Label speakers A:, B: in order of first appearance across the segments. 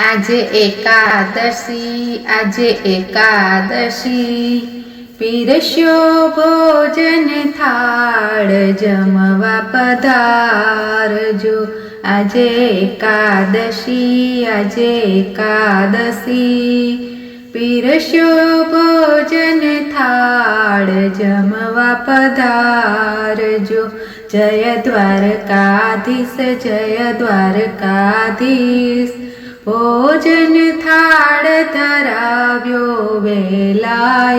A: આજે એકાદશી આજે એકાદશી. પીરસ્યો ભોજન થાળ જમવા પધારજો. આજે એકાદશી આજે એકાદશી. પીરસ્યો ભોજન થાળ જમવા પધારજો. જય દ્વારકાધીશ જય દ્વારકાધીશ. ભોજન થાળ ધરાવ્યો વેલાયાવજો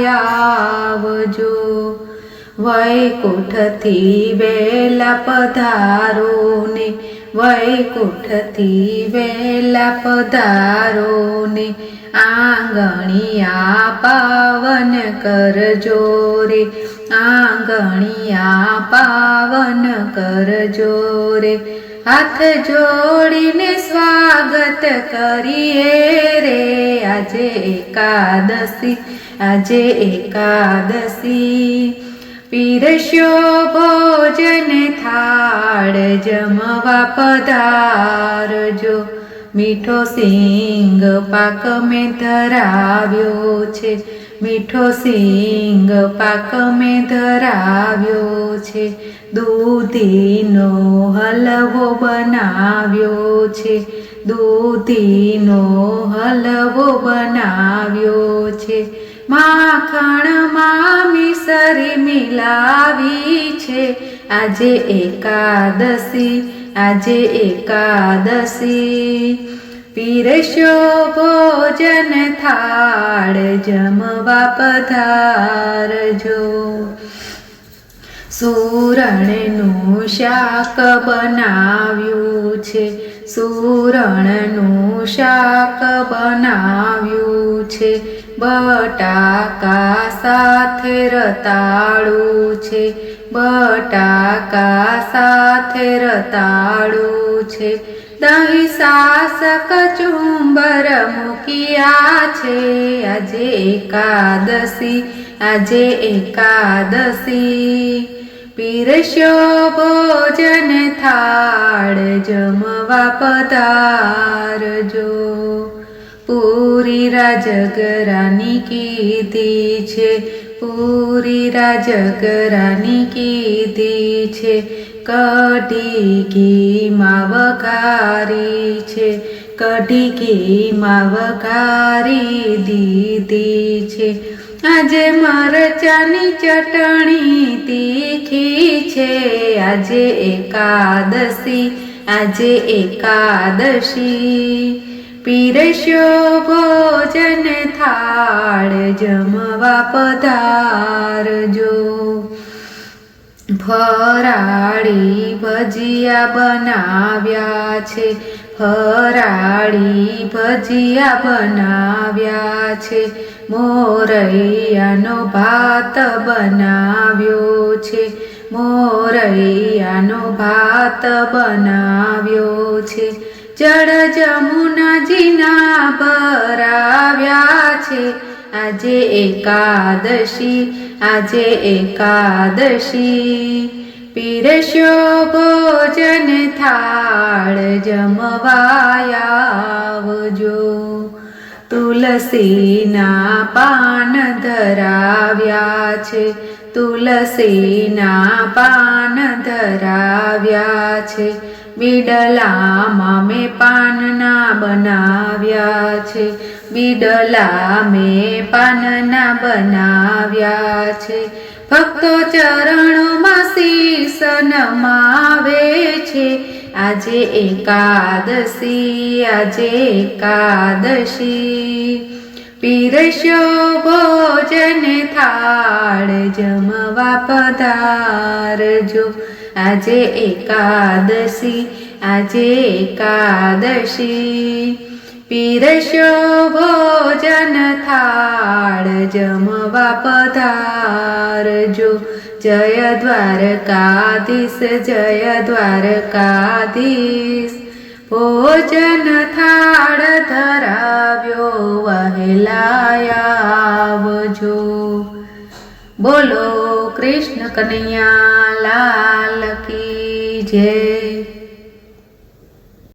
A: વૈકુંઠથી વેલા પધારો ને વૈકુંઠથી વેલા પધારો ને આંગણિયા પાવન કરજો રે, આંગણિયા પાવન કરજો રે. હાથ જોડીને સ્વાગત કરીએ રે. આજે એકાદશી આજે એકાદશી. પીરસ્યો ભોજન થાળ જમવા પધારજો. મીઠો સિંગ પાક મેં ધરાવ્યો છે. મીઠો સિંગ પાક મેં ધરાવ્યો છે. દૂધીનો હલવો બનાવ્યો છે. દૂધીનો હલવો બનાવ્યો છે. માખણમાં મિસરી મિલાવી છે. આજે એકાદશી આજે એકાદશી. પીરસ્યો ભોજન થાળ, જમવા પધારજો. સુરણનું શાક બનાવ્યું છે, સુરણનું શાક બનાવ્યું છે, બટાકા સાથે રતાળું છે, બટાકા સાથે રતાળું છે દહીં શાસક ચુંબર મૂક્યા છે. આજે એકાદશી આજે એકાદશી. પીરસ્યો ભોજન થાળ, જમવા પધારજો. પૂરી રાજગરાની કીધી છે. પૂરી રાજગરાની કીધી છે. કઢી ઘી માવકારી છે કઢી ઘી માવકારી દીધી છે. આજે મરચાની ચટણી તીખી છે, આજે એકાદશી આજે એકાદશી. પીરસ્યો ભોજન થાળ, જમવા પધારજો. ફરાળી ભજીયા બનાવ્યા છે, ફરાળી ભજીયા બનાવ્યા છે, મોરૈયાનો ભાત બનાવ્યો છે, મોરૈયાનો ભાત બનાવ્યો છે, જળ જમુનાજીના ભરાવ્યા છે આજે એકાદશી આજે એકાદશી. પીરસ્યો ભોજન થાળ જમવાયાવજો તુલસીના પાન ધરાવ્યા છે, તુલસીના પાન ધરાવ્યા છે. બીડલામાં મેં પાનના બનાવ્યા છે. બીડલા મેં પાનના બનાવ્યા છે. ભક્તો ચરણોમાં શીશ નમાવે છે. આજે એકાદશી આજે એકાદશી. પીરસ્યો ભોજન થાળ, જમવા પધારજો. આજે એકાદશી આજે એકાદશી. પીરસ્યો ભોજન થાળ, જમવા પધારજો. જય દ્વારકાધીશ જય દ્વારકાધીશ. ભોજન થાળ ધરાવ્યો વહેલાયાવજો બોલો કૃષ્ણ કનૈયા. લાલ કી જય.